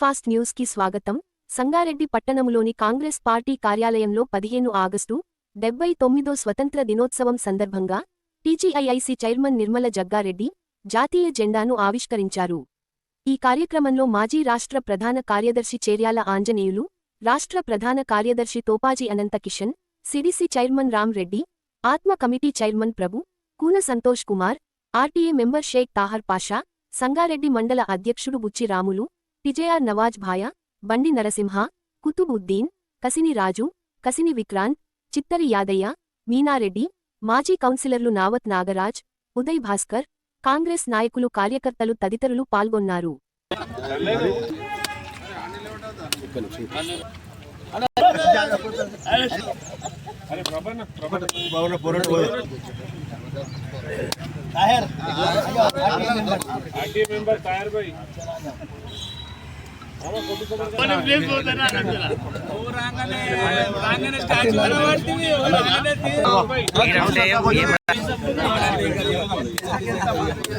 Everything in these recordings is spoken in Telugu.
ఫాస్ట్ న్యూస్కి స్వాగతం. సంగారెడ్డి పట్టణములోని కాంగ్రెస్ పార్టీ కార్యాలయంలో పదిహేను ఆగస్టు డెబ్బై తొమ్మిదో స్వతంత్ర దినోత్సవం సందర్భంగా టీజీఐఐసి చైర్మన్ నిర్మల జగ్గారెడ్డి జాతీయ జెండాను ఆవిష్కరించారు. ఈ కార్యక్రమంలో మాజీ రాష్ట్ర ప్రధాన కార్యదర్శి చేర్యాల ఆంజనేయులు రాష్ట్ర ప్రధాన కార్యదర్శి తోపాజీ అనంత కిషన్ సిడిసి చైర్మన్ రామ్ రెడ్డి ఆత్మ committee chairman Prabhu Kuna Santosh Kumar RTA member Sheikh Tahar Pasha Sangareddy మండల అధ్యక్షుడు బుచ్చి రాములు టిజేఆర్ నవాజ్ భాయ బండి నరసింహ కుతుబుద్దీన్ కసిని రాజు కసిని విక్రాంత్ చిత్తరి యాదయ్య మీనారెడ్డి మాజీ కౌన్సిలర్లు నావత్ నాగరాజ్ ఉదయ్ భాస్కర్ కాంగ్రెస్ నాయకులు కార్యకర్తలు తదితరులు పాల్గొన్నారు. మెంబర్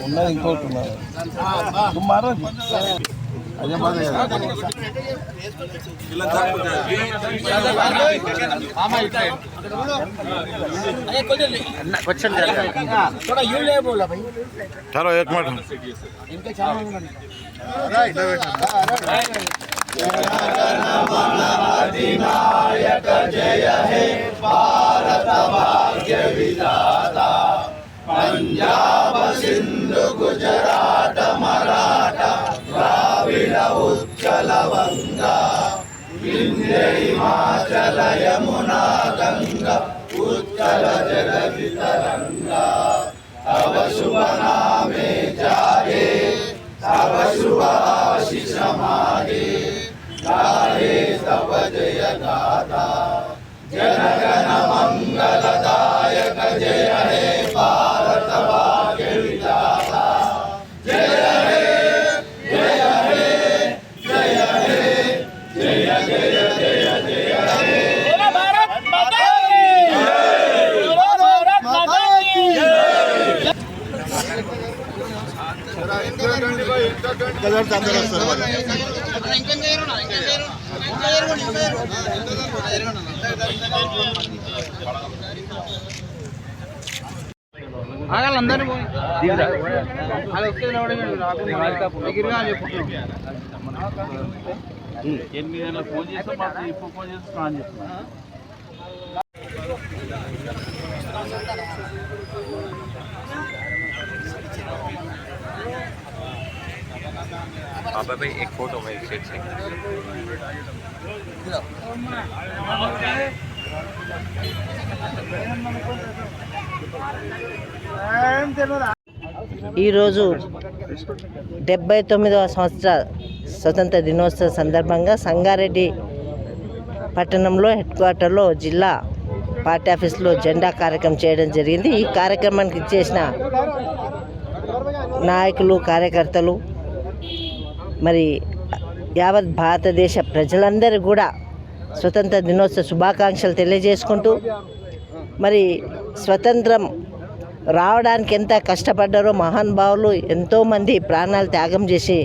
ఉన్నది ఇంకోటి ఉన్నది. थोड़ा यूँ बोला भाई चलो एक मिनट। इनके नायक जय हे भारत भाग्य विधाता पंजाब सिंधु गुजरात ఉచ్చలవంగా వింధ్య హిమాచల యమునా గంగా ఉచ్చల జగవితరంగా తవ శుభనామే జాగే తవ శుభాశిష మాగే గాయే తవ జయ గాథ జనగణ మంగళదాయక జయ. అందరినీ పోయి. ఎనిమిది ఫోన్ చేస్తే మాకు ఇప్పుడు ఫోన్ చేస్తున్నా అని చెప్తున్నాను બાબા ભાઈ એક ફોટો ભાઈ છે ఈరోజు డెబ్బై తొమ్మిదవ సంవత్సర స్వతంత్ర దినోత్సవ సందర్భంగా సంగారెడ్డి పట్టణంలో హెడ్ క్వార్టర్లో జిల్లా పార్టీ ఆఫీస్లో జెండా కార్యక్రమం చేయడం జరిగింది. ఈ కార్యక్రమానికి ఇచ్చేసిన నాయకులు కార్యకర్తలు మరి యావత్ భారతదేశ ప్రజలందరూ కూడా స్వతంత్ర దినోత్సవ శుభాకాంక్షలు తెలియజేసుకుంటూ మరి స్వతంత్రం రావడానికి ఎంత కష్టపడ్డారో మహానుభావులు ఎంతోమంది ప్రాణాలు త్యాగం చేసి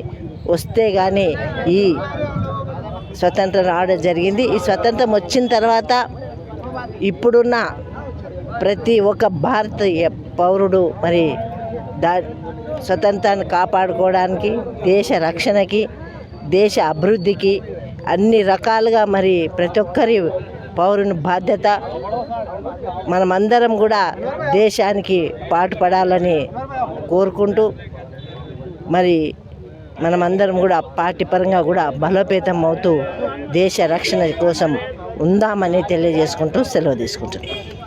వస్తే కానీ ఈ స్వతంత్రం రావడం జరిగింది. ఈ స్వతంత్రం వచ్చిన తర్వాత ఇప్పుడున్న ప్రతి ఒక్క భారతీయ పౌరుడు మరి దా స్వతంత్రాన్ని కాపాడుకోవడానికి దేశ రక్షణకి దేశ అభివృద్ధికి అన్ని రకాలుగా మరి ప్రతి ఒక్కరి పౌరుని బాధ్యత మనమందరం కూడా దేశానికి పాటుపడాలని కోరుకుంటూ మరి మనమందరం కూడా పార్టీ పరంగా కూడా బలోపేతం అవుతూ దేశ రక్షణ కోసం ఉందామని తెలియజేసుకుంటూ సెలవు తీసుకుంటున్నాం.